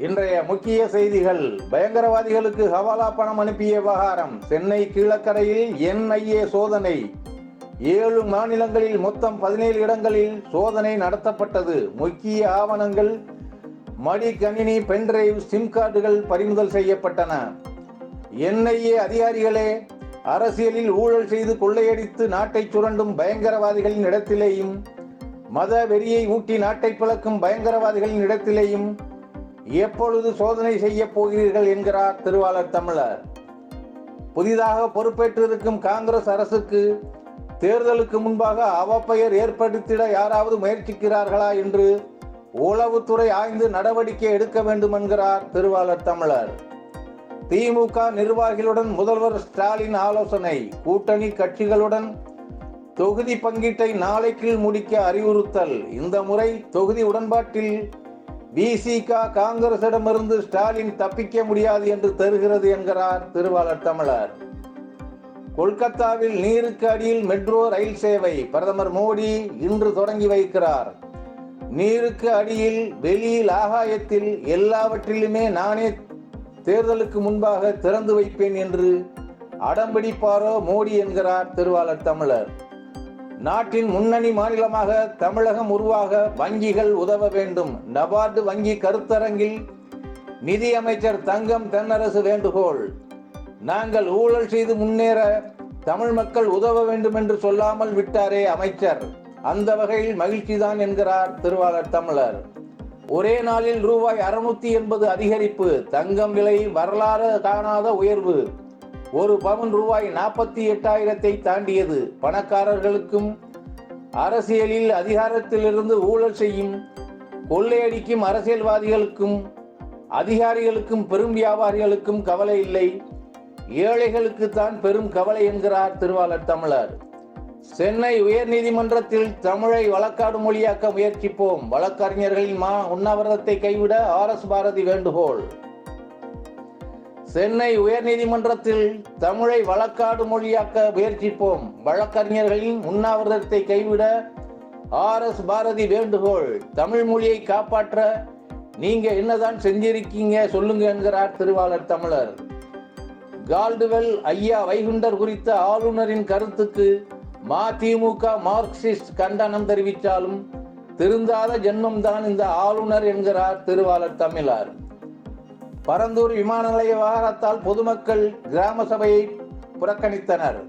இன்றைய முக்கிய செய்திகள். பயங்கரவாதிகளுக்கு ஹவாலா பணம் அனுப்பிய விவகாரம். சென்னை கீழக்கரையில் என்ஐஏ சோதனை. ஏழு மாநிலங்களில் மொத்தம் பதினேழு இடங்களில் சோதனை நடத்தப்பட்டது. முக்கிய ஆவணங்கள் மடிக்கணினி பென்டிரைவ் சிம் கார்டுகள் பறிமுதல் செய்யப்பட்டன. என்ஐஏ அதிகாரிகளே அரசியலில் ஊழல் செய்து கொள்ளையடித்து நாட்டை சுரண்டும் பயங்கரவாதிகளின் இடத்திலேயும் மத வெறியை ஊட்டி நாட்டை பிளக்கும் பயங்கரவாதிகளின் இடத்திலேயும் எப்பொழுது சோதனை செய்ய போகிறீர்கள் என்கிறார் திருவாளர் தமிழர். புதிதாக பொறுப்பேற்றிருக்கும் காங்கிரஸ் அரசுக்கு தேர்தலுக்கு முன்பாக அவப்பெயர் ஏற்படுத்திட யாராவது முயற்சிக்கிறார்களா என்று உளவுத்துறை ஆய்ந்து நடவடிக்கை எடுக்க வேண்டும் என்கிறார் திருவாளர் தமிழர். திமுக நிர்வாகிகளுடன் முதல்வர் ஸ்டாலின் ஆலோசனை கூட்டணி கட்சிகளுடன் தொகுதி பங்கீட்டை நாளைக்குள் முடிக்க அறிவுறுத்தல். இந்த முறை தொகுதி உடன்பாட்டில் விசிக காங்கிரசிடமிருந்து ஸ்டாலின் தப்பிக்க முடியாது என்று தருகிறது என்கிறார் திருவாளர் தமிழர். கொல்கத்தாவில் நீருக்கு அடியில் மெட்ரோ ரயில் சேவை பிரதமர் மோடி இன்று தொடங்கி வைக்கிறார். நீருக்கு அடியில் வெளியில் ஆகாயத்தில் எல்லாவற்றிலுமே நானே தேர்தலுக்கு முன்பாக திறந்து வைப்பேன் என்று அடம்பிடிப்பாரோ மோடி என்கிறார் திருவாளர் தமிழர். நாட்டின் முன்னணி மாநிலமாக தமிழகம் உருவாக வங்கிகள் உதவ வேண்டும். நபார்டு வங்கி கருத்தரங்கில் நிதியமைச்சர் தங்கம் தென்னரசு வேண்டுகோள். நாங்கள் ஊழல் செய்து முன்னேற தமிழ் மக்கள் உதவ வேண்டும் என்று சொல்லாமல் விட்டாரே அமைச்சர். அந்த வகையில் மகிழ்ச்சிதான் என்கிறார் திருவாளர் தமிழர். ஒரே நாளில் ரூபாய் அறுநூத்தி எண்பது அதிகரிப்பு தங்கம் விலை வரலாறு காணாத உயர்வு. ஒரு பவுன் ரூபாய் நாற்பத்தி எட்டாயிரத்தை தாண்டியது. பணக்காரர்களுக்கும் அரசியலில் அதிகாரத்திலிருந்து ஊழல் செய்யும் கொள்ளையடிக்கும் அரசியல்வாதிகளுக்கும் அதிகாரிகளுக்கும் பெரும் வியாபாரிகளுக்கும் கவலை இல்லை. ஏழைகளுக்கு தான் பெரும் கவலை என்கிறார் திருவாளர் தமிழர். சென்னை உயர்நீதிமன்றத்தில் தமிழை வழக்காடு மொழியாக்க முயற்சிப்போம். வழக்கறிஞர்களின் மா உண்ணாவிரதத்தை கைவிட ஆர் எஸ் பாரதி வேண்டுகோள். சென்னை உயர்நீதிமன்றத்தில் தமிழை வழக்காடு மொழியாக்க முயற்சிப்போம். வழக்கறிஞர்களின் உண்ணாவிரதத்தை கைவிட ஆர் எஸ் பாரதி வேண்டுகோள். தமிழ் மொழியை காப்பாற்ற நீங்க என்னதான் செஞ்சிருக்கீங்க சொல்லுங்க என்கிறார் திருவாளர் தமிழர். கால்டுவெல் ஐயா வைகுண்டர் குறித்த ஆளுநரின் கருத்துக்கு மதிமுக மார்க்சிஸ்ட் கண்டனம் தெரிவித்தாலும் திருந்தாத ஜென்மம்தான் இந்த ஆளுநர் என்கிறார் திருவாளர் தமிழர். பரந்தூர் விமான நிலைய விவகாரத்தால் பொதுமக்கள் கிராம சபையை புறக்கணித்தனர்.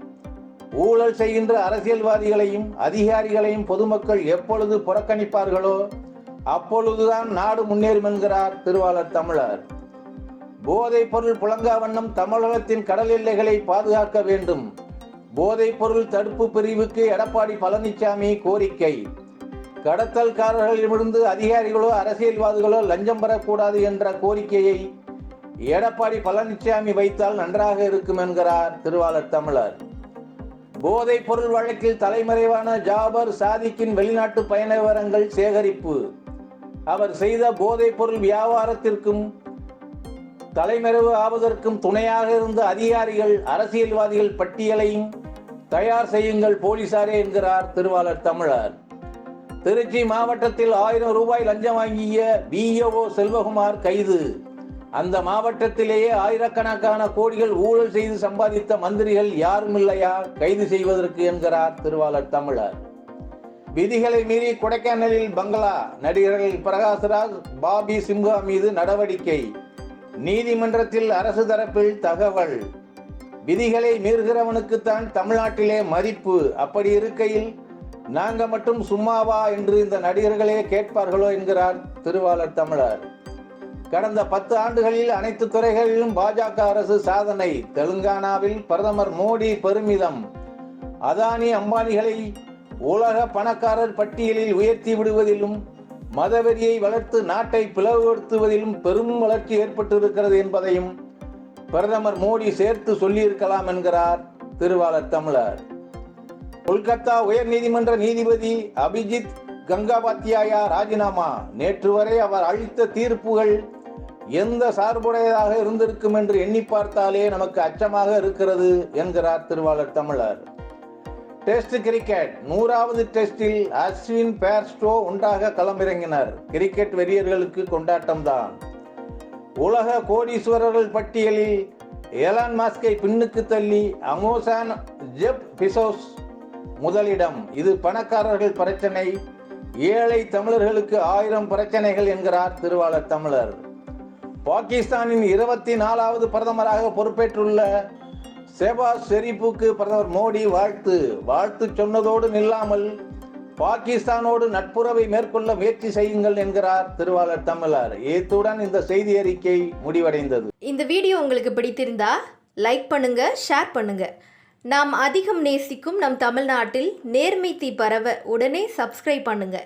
ஊழல் செய்கின்ற அரசியல்வாதிகளையும் அதிகாரிகளையும் பொதுமக்கள் எப்பொழுது புறக்கணிப்பார்களோ அப்பொழுதுதான் நாடு முன்னேறும் என்கிறார் திருவாளர் தமிழர். போதைப் பொருள் புழங்கா வண்ணம் தமிழகத்தின் கடல் எல்லைகளை பாதுகாக்க வேண்டும். போதைப் பொருள் தடுப்பு பிரிவுக்கு எடப்பாடி பழனிசாமி கோரிக்கை. கடத்தல்காரர்களிடமிருந்து அதிகாரிகளோ அரசியல்வாதிகளோ லஞ்சம் பெறக்கூடாது என்ற கோரிக்கையை எடப்பாடி பழனிசாமி வைத்தால் நன்றாக இருக்கும் என்கிறார் திருவாளர் தமிழர். போதைப் பொருள் வழக்கில் தலைமறைவான ஜாபர் சாதிக்கின் வெளிநாட்டு பயண விவரங்கள் சேகரிப்பு. அவர் செய்த போதைப் பொருள் வியாபாரத்திற்கும் தலைமறைவு ஆவதற்கும் துணையாக இருந்த அதிகாரிகள் அரசியல்வாதிகள் பட்டியலையும் தயார் செய்யுங்கள் போலீசாரே என்கிறார் திருவாளர் தமிழர். திருச்சி மாவட்டத்தில் ஆயிரம் ரூபாய் லஞ்சம் வாங்கிய பிஏஓ செல்வகுமார் கைது. அந்த மாவட்டத்திலேயே ஆயிரக்கணக்கான கோடிகள் ஊழல் செய்து சம்பாதித்த மந்திரிகள் யாரும் இல்லையா? கைது செய்வதற்கு என்கிறார் திருவாளர் தமிழர். விதிகளை மீறி கொடைக்கானலில் பங்களா. நடிகர்கள் பிரகாஷ்ராஜ் பாபி சிம்ஹா மீது நடவடிக்கை. நீதிமன்றத்தில் அரசு தரப்பில் தகவல். விதிகளை மீறுகிறவனுக்குத்தான் தமிழ்நாட்டிலே மதிப்பு. அப்படி இருக்கையில் நாங்க மட்டும் சும்மாவா என்று இந்த நடிகர்களே கேட்பார்களோ என்கிறார் திருவாளர் தமிழர். கடந்த பத்து ஆண்டுகளில் அனைத்து துறைகளிலும் பாஜக அரசு சாதனை. தெலுங்கானாவில் பிரதமர் மோடி பெருமிதம். அதானி அம்பானிகளை உலக பணக்காரர் பட்டியலில் உயர்த்தி விடுவதிலும் மதவெறியை வளர்த்து நாட்டை பிளவுபடுத்துவதிலும் பெரும் வளர்ச்சி ஏற்பட்டிருக்கிறது என்பதையும் பிரதமர் மோடி சேர்த்து சொல்லியிருக்கலாம் என்கிறார் திருவாளர் தமிழர். கொல்கத்தா உயர்நீதிமன்ற நீதிபதி அபிஜித் கங்காபாத்தியாயா ராஜினாமா. நேற்று வரை அவர் அளித்த தீர்ப்புகள் எந்த சார்புடையதாக இருந்திருக்கும் என்று எண்ணி பார்த்தாலே நமக்கு அச்சமாக இருக்கிறது என்கிறார் திருவாளர் தமிழர். Test cricket. நூறாவது டெஸ்டில் அஸ்வின் பேர்ஸ்டோ ஒன்றாக களமிறங்கினர். கிரிக்கெட் வெறியர்களுக்கு கொண்டாட்டம்தான். உலக கோடீஸ்வரர்கள் பட்டியலில் எலான் மாஸ்கை பின்னுக்கு தள்ளி அமோசான் ஜெப் பிசோஸ் முதலிடம். இது பணக்காரர்கள் பிரச்சனை. ஏழை தமிழர்களுக்கு ஆயிரம் பிரச்சனைகள் என்கிறார் திருவாளர் தமிழர். பாகிஸ்தானின் இருபத்தி நாலாவது பிரதமராக பொறுப்பேற்றுள்ள ஷெபாஸ் ஷெரீப்புக்கு பிரதமர் மோடி வாழ்த்து. வாழ்த்து சொன்னதோடு நில்லாமல் பாகிஸ்தானோடு நட்புறவை மேற்கொள்ள முயற்சி செய்யுங்கள் என்கிறார் திருவாளர் தமிழர். இத்துடன் இந்த செய்தி அறிக்கை முடிவடைந்தது. இந்த வீடியோ உங்களுக்கு பிடித்திருந்தா லைக் பண்ணுங்க ஷேர் பண்ணுங்க. நாம் அதிகம் நேசிக்கும் நம் தமிழ்நாட்டில் நேர்மை தீ பரவ உடனே சப்ஸ்கிரைப் பண்ணுங்க.